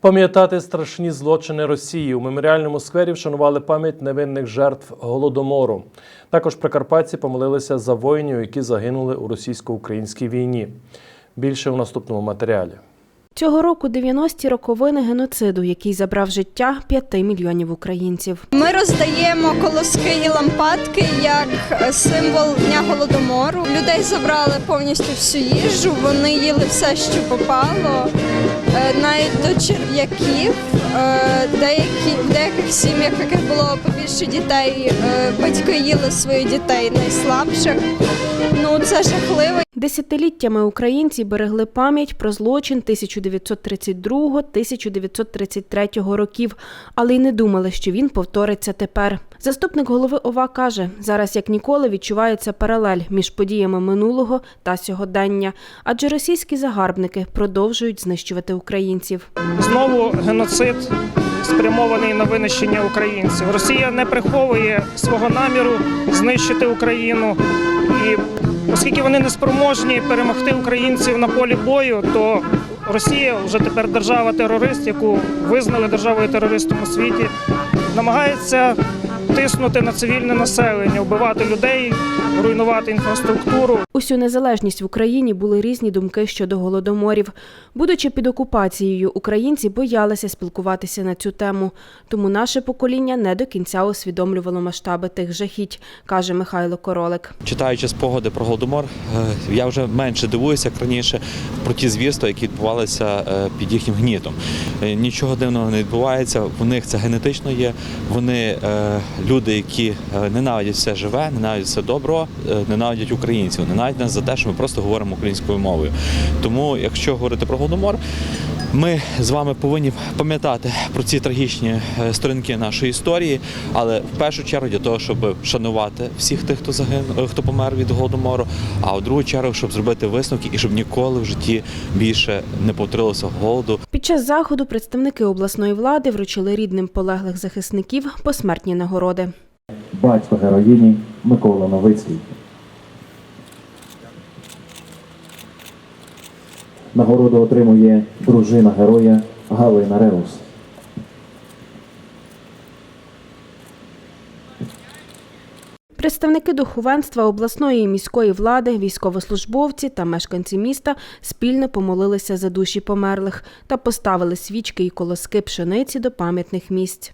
Пам'ятати страшні злочини Росії у меморіальному сквері вшанували пам'ять невинних жертв голодомору. Також прикарпатці помолилися за воїнів, які загинули у російсько-українській війні. Більше у наступному матеріалі. Цього року 90-ті роковини геноциду, який забрав життя 5 мільйонів українців. Ми роздаємо колоски і лампадки як е, символ дня голодомору. Людей забрали повністю всю їжу. Вони їли все, що попало, е, навіть до черв'яків. Е, Деякі в деяких сім'ях, яких було побільше дітей, батьки їли своїх дітей найслабших. Ну це жахливо. Десятиліттями українці берегли пам'ять про злочин 1932-1933 років, але й не думали, що він повториться тепер. Заступник голови ОВА каже, зараз як ніколи відчувається паралель між подіями минулого та сьогодення, адже російські загарбники продовжують знищувати українців. знову геноцид спрямований на винищення українців. Росія не приховує свого наміру знищити Україну. І оскільки вони не спроможні перемогти українців на полі бою, то Росія вже тепер держава-терорист, яку визнали державою терористом у світі, намагається тиснути на цивільне населення, вбивати людей, руйнувати інфраструктуру. Усю незалежність в Україні були різні думки щодо голодоморів. Будучи під окупацією, українці боялися спілкуватися на цю тему. Тому наше покоління не до кінця усвідомлювало масштаби тих жахіть, каже Михайло Королик. Читаючи спогади про голодомор, е, я вже менше дивуюся, як раніше, про ті звірства, які відбувалися е, під їхнім гнітом. Е, Нічого дивного не відбувається. У них це генетично є. Вони люди, які е, ненавидять все живе, ненавидять все добро, е, ненавидять українців, ненавидять нас за те, що ми просто говоримо українською мовою. Тому, якщо говорити про голодомор, ми з вами повинні пам'ятати про ці трагічні е, сторінки нашої історії, але в першу чергу для того, щоб шанувати всіх тих, хто загинув, хто помер від голодомору, а в другу чергу, щоб зробити висновки і щоб ніколи в житті більше не повторилося голоду. Під час заходу представники обласної влади вручили рідним полеглих захисників посмертні нагороди. батько героїні Микола Новицький. Нагороду отримує дружина героя Галина Реус. Представники духовенства обласної і міської влади, військовослужбовці та мешканці міста спільно помолилися за душі померлих та поставили свічки і колоски пшениці до пам'ятних місць.